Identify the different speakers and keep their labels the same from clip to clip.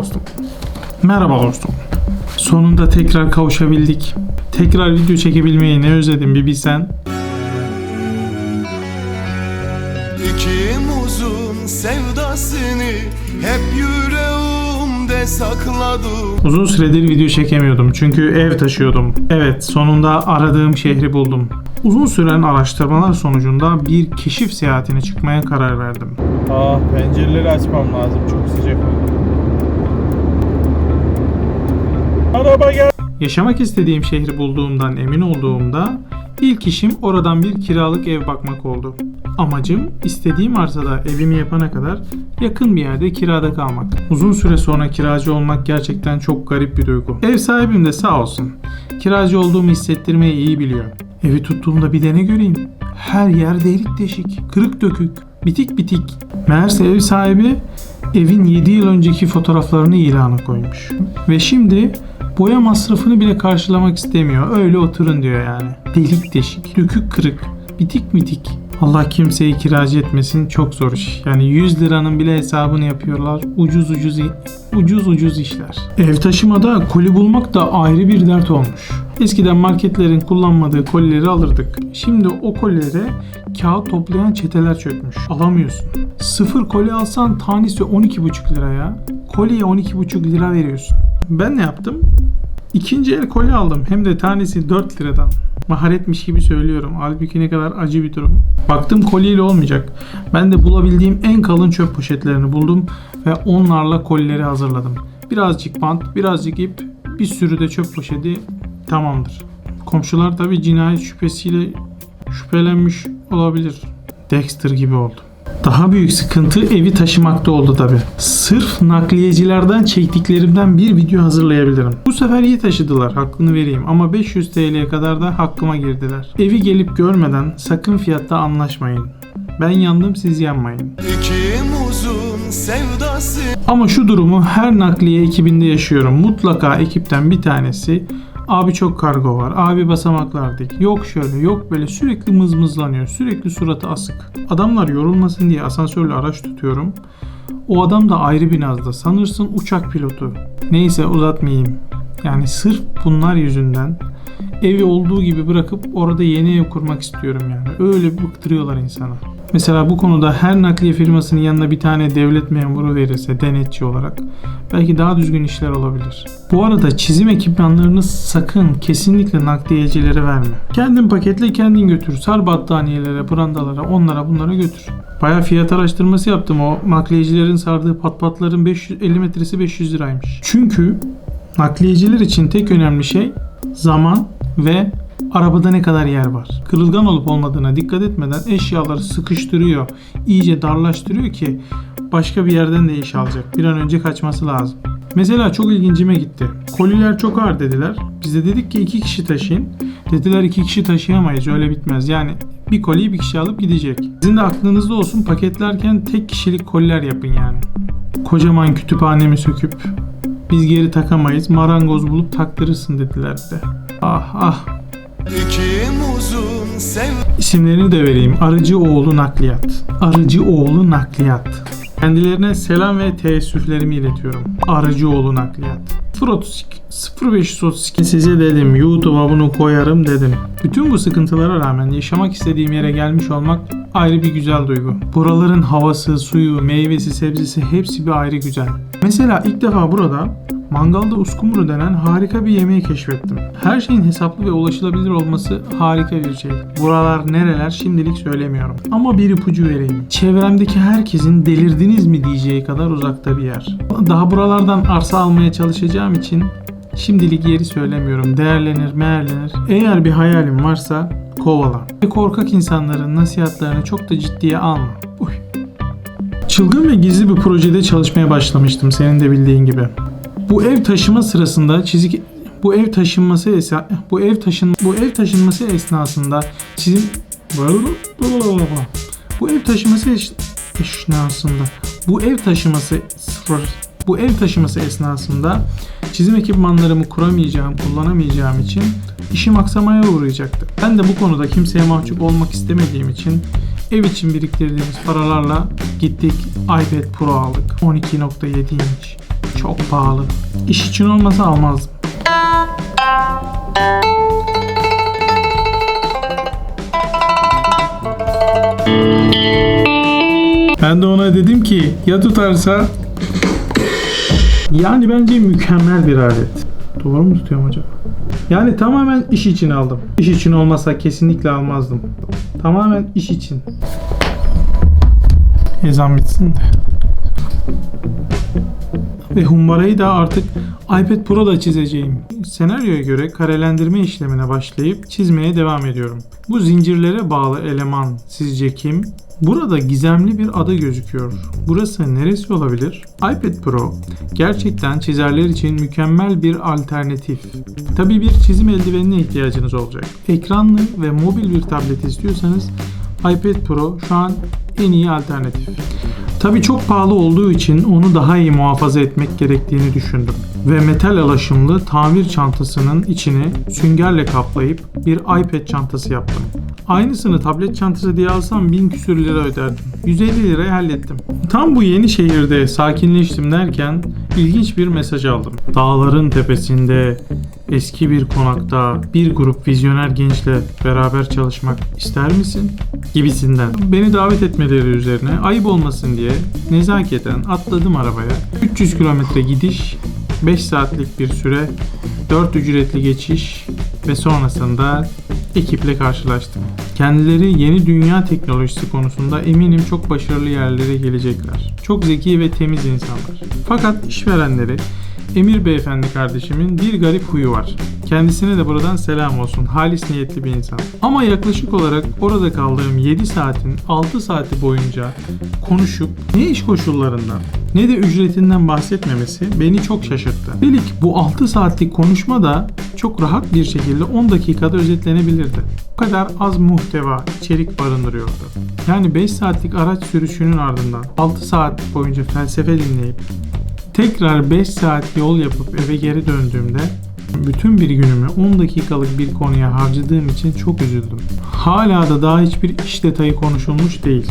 Speaker 1: dostum. Merhaba dostum. Sonunda tekrar kavuşabildik. Tekrar video çekebilmeyi ne özledim bir bilsen.
Speaker 2: İki muzun sevdasını hep yüreğimde sakladım
Speaker 1: Uzun süredir video çekemiyordum çünkü ev taşıyordum. Evet sonunda aradığım şehri buldum. Uzun süren araştırmalar sonucunda bir keşif seyahatine çıkmaya karar verdim.
Speaker 3: Ah pencereleri açmam lazım çok sıcak oldu. Araba gel.
Speaker 1: Yaşamak istediğim şehri bulduğumdan emin olduğumda ilk işim oradan bir kiralık ev bakmak oldu. Amacım istediğim arsada evimi yapana kadar yakın bir yerde kirada kalmak. Uzun süre sonra kiracı olmak gerçekten çok garip bir duygu. Ev sahibim de sağ olsun. Kiracı olduğumu hissettirmeyi iyi biliyor. Evi tuttuğumda bir de göreyim? Her yer delik deşik, kırık dökük, bitik bitik. Meğerse ev sahibi evin 7 yıl önceki fotoğraflarını ilana koymuş. Ve şimdi boya masrafını bile karşılamak istemiyor. Öyle oturun diyor yani. Delik deşik, dökük kırık, bitik bitik. Allah kimseyi kiracı etmesin çok zor iş. Yani 100 liranın bile hesabını yapıyorlar. Ucuz ucuz ucuz ucuz işler. Ev taşımada koli bulmak da ayrı bir dert olmuş. Eskiden marketlerin kullanmadığı kolileri alırdık. Şimdi o kolilere kağıt toplayan çeteler çökmüş. Alamıyorsun. Sıfır koli alsan tanesi 12,5 lira ya. Koliye 12,5 lira veriyorsun. Ben ne yaptım? İkinci el kolye aldım. Hem de tanesi 4 liradan. Maharetmiş gibi söylüyorum. Halbuki ne kadar acı bir durum. Baktım kolyeyle olmayacak. Ben de bulabildiğim en kalın çöp poşetlerini buldum ve onlarla kolileri hazırladım. Birazcık bant, birazcık ip, bir sürü de çöp poşeti tamamdır. Komşular tabi cinayet şüphesiyle şüphelenmiş olabilir. Dexter gibi oldu. Daha büyük sıkıntı evi taşımakta oldu tabi. Sırf nakliyecilerden çektiklerimden bir video hazırlayabilirim. Bu sefer iyi taşıdılar hakkını vereyim ama 500 TL'ye kadar da hakkıma girdiler. Evi gelip görmeden sakın fiyatta anlaşmayın. Ben yandım siz yanmayın. Ama şu durumu her nakliye ekibinde yaşıyorum. Mutlaka ekipten bir tanesi Abi çok kargo var. Abi basamaklar dik. Yok şöyle yok böyle sürekli mızmızlanıyor. Sürekli suratı asık. Adamlar yorulmasın diye asansörle araç tutuyorum. O adam da ayrı bir nazda. Sanırsın uçak pilotu. Neyse uzatmayayım. Yani sırf bunlar yüzünden evi olduğu gibi bırakıp orada yeni ev kurmak istiyorum yani. Öyle bıktırıyorlar insana. Mesela bu konuda her nakliye firmasının yanına bir tane devlet memuru verirse denetçi olarak belki daha düzgün işler olabilir. Bu arada çizim ekipmanlarını sakın kesinlikle nakliyecilere verme. Kendin paketle kendin götür. Sar battaniyelere, brandalara, onlara bunlara götür. Baya fiyat araştırması yaptım. O nakliyecilerin sardığı patpatların 550 metresi 500 liraymış. Çünkü nakliyeciler için tek önemli şey zaman ve arabada ne kadar yer var. Kırılgan olup olmadığına dikkat etmeden eşyaları sıkıştırıyor, iyice darlaştırıyor ki başka bir yerden de iş alacak. Bir an önce kaçması lazım. Mesela çok ilgincime gitti. Koliler çok ağır dediler. Biz de dedik ki iki kişi taşıyın. Dediler iki kişi taşıyamayız öyle bitmez. Yani bir koliyi bir kişi alıp gidecek. Sizin de aklınızda olsun paketlerken tek kişilik koliler yapın yani. Kocaman kütüphanemi söküp biz geri takamayız marangoz bulup taktırırsın dediler de. Ah ah İsimlerini de vereyim. Arıcıoğlu Nakliyat. Arıcıoğlu Nakliyat. Kendilerine selam ve teessüflerimi iletiyorum. Arıcıoğlu Nakliyat. 032 0532 size dedim YouTube'a bunu koyarım dedim. Bütün bu sıkıntılara rağmen yaşamak istediğim yere gelmiş olmak ayrı bir güzel duygu. Buraların havası, suyu, meyvesi, sebzesi hepsi bir ayrı güzel. Mesela ilk defa burada Mangalda uskumru denen harika bir yemeği keşfettim. Her şeyin hesaplı ve ulaşılabilir olması harika bir şey. Buralar nereler şimdilik söylemiyorum. Ama bir ipucu vereyim. Çevremdeki herkesin delirdiniz mi diyeceği kadar uzakta bir yer. Daha buralardan arsa almaya çalışacağım için şimdilik yeri söylemiyorum. Değerlenir, meğerlenir. Eğer bir hayalin varsa kovala. Ve korkak insanların nasihatlerini çok da ciddiye alma. Uy. Çılgın ve gizli bir projede çalışmaya başlamıştım senin de bildiğin gibi. Bu ev taşıma sırasında çizik bu ev taşınması esa, bu ev taşın bu ev taşınması esnasında çizim bu ev taşıması esnasında bu ev taşıması bu ev taşıması esnasında çizim ekipmanlarımı kuramayacağım, kullanamayacağım için işim aksamaya uğrayacaktı. Ben de bu konuda kimseye mahcup olmak istemediğim için ev için biriktirdiğimiz paralarla gittik iPad Pro aldık. 12.7 inç. Çok pahalı. İş için olmasa almazdım. Ben de ona dedim ki ya tutarsa yani bence mükemmel bir alet. Doğru mu tutuyorum acaba? Yani tamamen iş için aldım. İş için olmasa kesinlikle almazdım. Tamamen iş için. Ezan bitsin de. Ve humbarayı da artık iPad Pro'da çizeceğim. Senaryoya göre karelendirme işlemine başlayıp çizmeye devam ediyorum. Bu zincirlere bağlı eleman sizce kim? Burada gizemli bir ada gözüküyor. Burası neresi olabilir? iPad Pro gerçekten çizerler için mükemmel bir alternatif. Tabii bir çizim eldivenine ihtiyacınız olacak. Ekranlı ve mobil bir tablet istiyorsanız iPad Pro şu an en iyi alternatif. Tabii çok pahalı olduğu için onu daha iyi muhafaza etmek gerektiğini düşündüm. Ve metal alaşımlı tamir çantasının içini süngerle kaplayıp bir iPad çantası yaptım. Aynısını tablet çantası diye alsam 1000 küsür lira öderdim. 150 liraya hallettim. Tam bu yeni şehirde sakinleştim derken ilginç bir mesaj aldım. Dağların tepesinde eski bir konakta bir grup vizyoner gençle beraber çalışmak ister misin? Gibisinden. Beni davet etmeleri üzerine ayıp olmasın diye nezaketen atladım arabaya. 300 kilometre gidiş, 5 saatlik bir süre, 4 ücretli geçiş ve sonrasında ekiple karşılaştım. Kendileri yeni dünya teknolojisi konusunda eminim çok başarılı yerlere gelecekler. Çok zeki ve temiz insanlar. Fakat işverenleri Emir beyefendi kardeşimin bir garip huyu var. Kendisine de buradan selam olsun. Halis niyetli bir insan. Ama yaklaşık olarak orada kaldığım 7 saatin 6 saati boyunca konuşup ne iş koşullarından ne de ücretinden bahsetmemesi beni çok şaşırttı. Dedik bu 6 saatlik konuşma da çok rahat bir şekilde 10 dakikada özetlenebilirdi. Bu kadar az muhteva, içerik barındırıyordu. Yani 5 saatlik araç sürüşünün ardından 6 saat boyunca felsefe dinleyip Tekrar 5 saat yol yapıp eve geri döndüğümde bütün bir günümü 10 dakikalık bir konuya harcadığım için çok üzüldüm. Hala da daha hiçbir iş detayı konuşulmuş değil.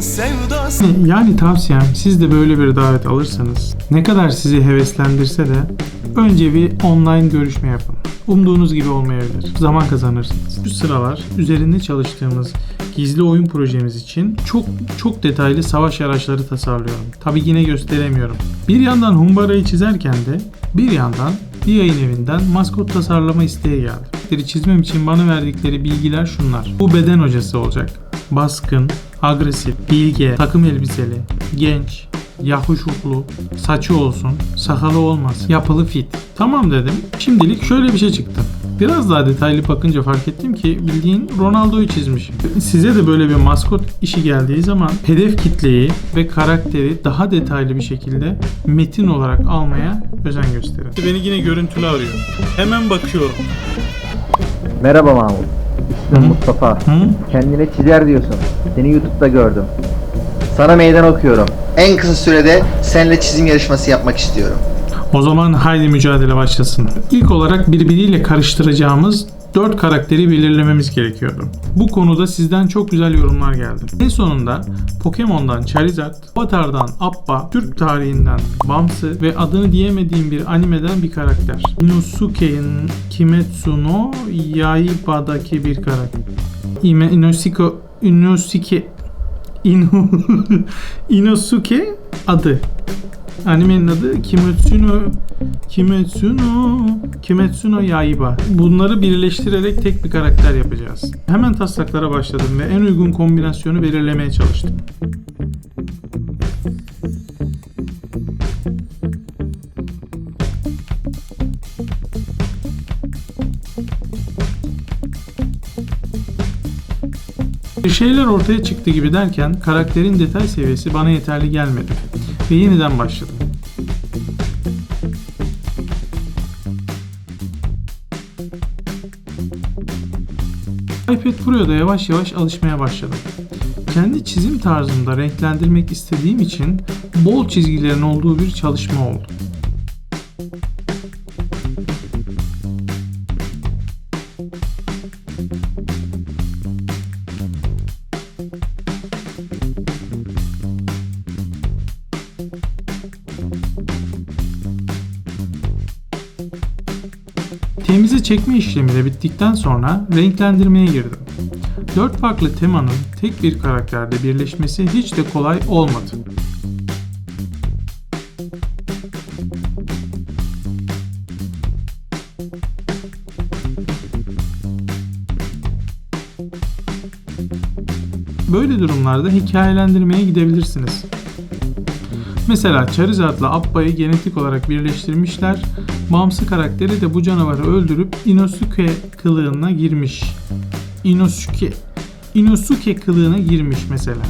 Speaker 2: Sevdası
Speaker 1: Yani tavsiyem siz de böyle bir davet alırsanız ne kadar sizi heveslendirse de önce bir online görüşme yapın. Umduğunuz gibi olmayabilir. Zaman kazanırsınız. Bu sıralar üzerinde çalıştığımız gizli oyun projemiz için çok çok detaylı savaş araçları tasarlıyorum. Tabi yine gösteremiyorum. Bir yandan Humbara'yı çizerken de bir yandan bir yayın evinden maskot tasarlama isteği geldi. Biri çizmem için bana verdikleri bilgiler şunlar. Bu beden hocası olacak. Baskın, agresif, bilge, takım elbiseli, genç, yahuşuklu, saçı olsun, sakalı olmaz, yapılı fit. Tamam dedim. Şimdilik şöyle bir şey çıktı. Biraz daha detaylı bakınca fark ettim ki bildiğin Ronaldo'yu çizmişim. Size de böyle bir maskot işi geldiği zaman hedef kitleyi ve karakteri daha detaylı bir şekilde metin olarak almaya özen gösterin. Beni yine görüntülü arıyor. Hemen bakıyorum.
Speaker 4: Merhaba Mahmut. İsmim
Speaker 1: Hı?
Speaker 4: Mustafa.
Speaker 1: Hı?
Speaker 4: Kendine çizer diyorsun. Seni YouTube'da gördüm. Sana meydan okuyorum.
Speaker 5: En kısa sürede seninle çizim yarışması yapmak istiyorum.
Speaker 1: O zaman haydi mücadele başlasın. İlk olarak birbiriyle karıştıracağımız 4 karakteri belirlememiz gerekiyordu. Bu konuda sizden çok güzel yorumlar geldi. En sonunda Pokemon'dan Charizard, Avatar'dan Appa, Türk tarihinden Bamsı ve adını diyemediğim bir animeden bir karakter. Inosuke'nin Kimetsu no Yaiba'daki bir karakter. Ime Inosiko Inosuke Ino, Inosuke adı. Animenin adı Kimetsu no Kimetsu no Kimetsu no Yaiba. Bunları birleştirerek tek bir karakter yapacağız. Hemen taslaklara başladım ve en uygun kombinasyonu belirlemeye çalıştım. Bir şeyler ortaya çıktı gibi derken karakterin detay seviyesi bana yeterli gelmedi ve yeniden başladım. iPad Pro'ya yavaş yavaş alışmaya başladım. Kendi çizim tarzımda renklendirmek istediğim için bol çizgilerin olduğu bir çalışma oldu. Çekme işlemi de bittikten sonra renklendirmeye girdim. Dört farklı temanın tek bir karakterde birleşmesi hiç de kolay olmadı. Böyle durumlarda hikayelendirmeye gidebilirsiniz. Mesela Charizard'la Appa'yı genetik olarak birleştirmişler. Bamsı karakteri de bu canavarı öldürüp Inosuke kılığına girmiş. Inosuke. Inosuke kılığına girmiş mesela.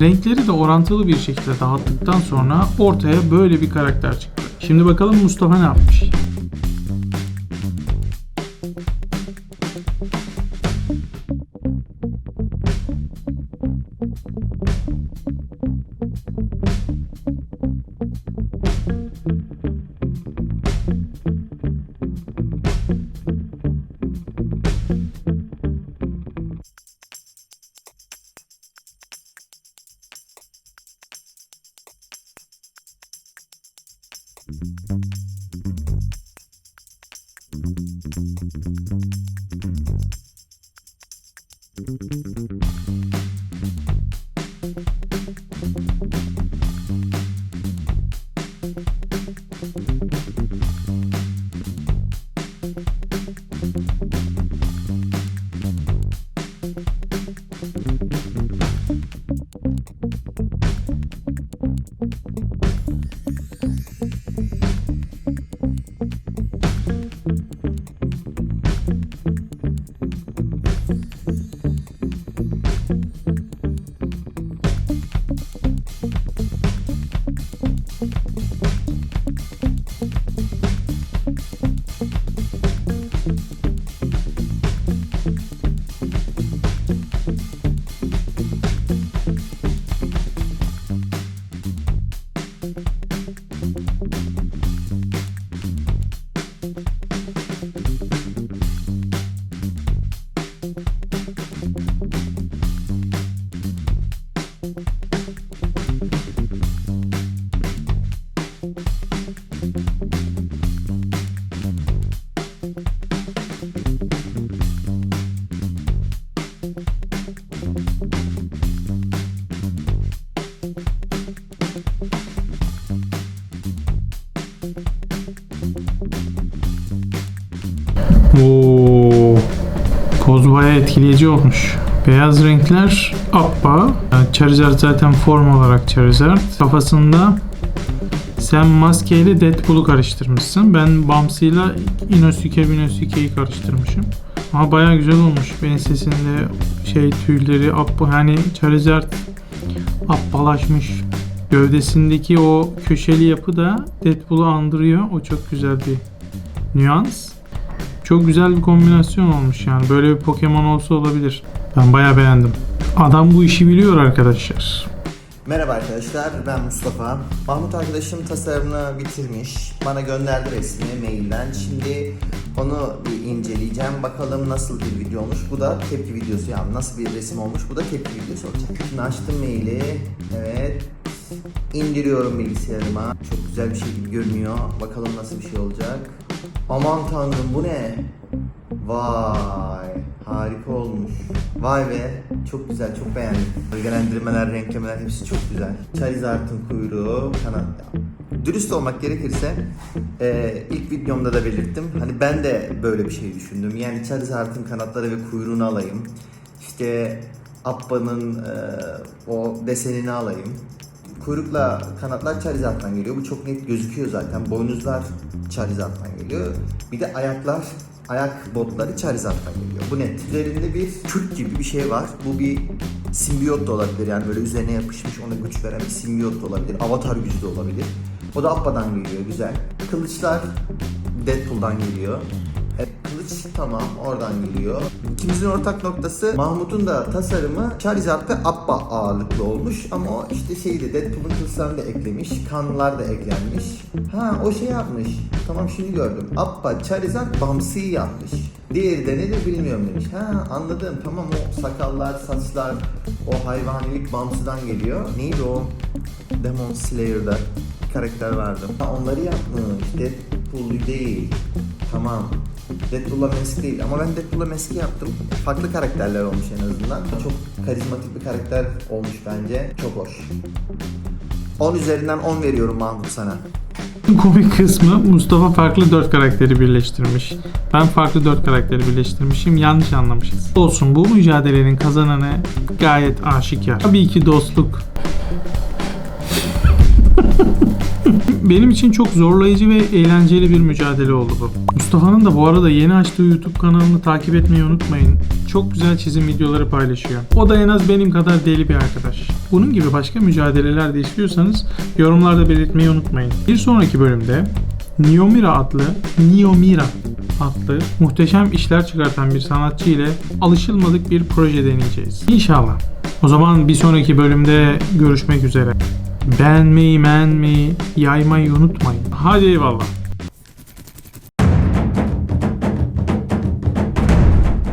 Speaker 1: Renkleri de orantılı bir şekilde dağıttıktan sonra ortaya böyle bir karakter çıktı. Şimdi bakalım Mustafa ne yapmış? Etkileyici olmuş. Beyaz renkler Appa. Yani Charizard zaten form olarak Charizard. Kafasında sen maskeyle Deadpool'u karıştırmışsın. Ben Bamsı'yla Inosuke Inosuke'yi karıştırmışım. Ama bayağı güzel olmuş. Ensesinde şey tüyleri Appa hani Charizard appalaşmış. Gövdesindeki o köşeli yapı da Deadpool'u andırıyor. O çok güzel bir nüans. Çok güzel bir kombinasyon olmuş yani. Böyle bir Pokemon olsa olabilir. Ben bayağı beğendim. Adam bu işi biliyor arkadaşlar.
Speaker 6: Merhaba arkadaşlar, ben Mustafa. Mahmut arkadaşım tasarımını bitirmiş. Bana gönderdi resmini mailden. Şimdi onu bir inceleyeceğim. Bakalım nasıl bir video olmuş. Bu da tepki videosu yani nasıl bir resim olmuş. Bu da tepki videosu olacak. Şimdi açtım maili. Evet. İndiriyorum bilgisayarıma. Çok güzel bir şey gibi görünüyor. Bakalım nasıl bir şey olacak. Aman tanrım bu ne? Vay harika olmuş. Vay be çok güzel çok beğendim. Bölgelendirmeler, renklemeler hepsi çok güzel. Charizard'ın kuyruğu, kanat. Dürüst olmak gerekirse e, ilk videomda da belirttim. Hani ben de böyle bir şey düşündüm. Yani Charizard'ın kanatları ve kuyruğunu alayım. İşte Appa'nın e, o desenini alayım. Kuyrukla kanatlar Charizard'dan geliyor. Bu çok net gözüküyor zaten. Boynuzlar Charizard'dan geliyor. Bir de ayaklar, ayak botları Charizard'dan geliyor. Bu net. Üzerinde bir kürk gibi bir şey var. Bu bir simbiyot da olabilir. Yani böyle üzerine yapışmış ona güç veren bir simbiyot da olabilir. Avatar gücü de olabilir. O da Appa'dan geliyor. Güzel. Kılıçlar Deadpool'dan geliyor. Kılıç tamam oradan geliyor. İkimizin ortak noktası Mahmut'un da tasarımı Charizard ve Appa ağırlıklı olmuş ama o işte şeyde Deadpool'un kılıçlarını da eklemiş. Kanlar da eklenmiş. Ha o şey yapmış. Tamam şimdi gördüm. Appa Charizard Bamsi'yi yapmış. Diğeri de nedir bilmiyorum demiş. Ha anladım tamam o sakallar, saçlar, o hayvanilik Bamsi'den geliyor. Neydi o? Demon Slayer'da karakter vardı. Ha, onları yapmış. Deadpool değil. Tamam. Deadpool'la Mask değil ama ben Deadpool'la Mask'i yaptım. Farklı karakterler olmuş en azından. Çok karizmatik bir karakter olmuş bence. Çok hoş. 10 üzerinden 10 veriyorum Mahmut sana.
Speaker 1: Komik kısmı Mustafa farklı 4 karakteri birleştirmiş. Ben farklı 4 karakteri birleştirmişim. Yanlış anlamışız. Olsun bu mücadelenin kazananı gayet aşikar. Tabii ki dostluk. Benim için çok zorlayıcı ve eğlenceli bir mücadele oldu bu. Mustafa'nın da bu arada yeni açtığı YouTube kanalını takip etmeyi unutmayın. Çok güzel çizim videoları paylaşıyor. O da en az benim kadar deli bir arkadaş. Bunun gibi başka mücadeleler de istiyorsanız yorumlarda belirtmeyi unutmayın. Bir sonraki bölümde Niomira adlı Niomira adlı muhteşem işler çıkartan bir sanatçı ile alışılmadık bir proje deneyeceğiz. İnşallah. O zaman bir sonraki bölümde görüşmek üzere. Beğenmeyi, beğenmeyi, yaymayı unutmayın. Hadi eyvallah.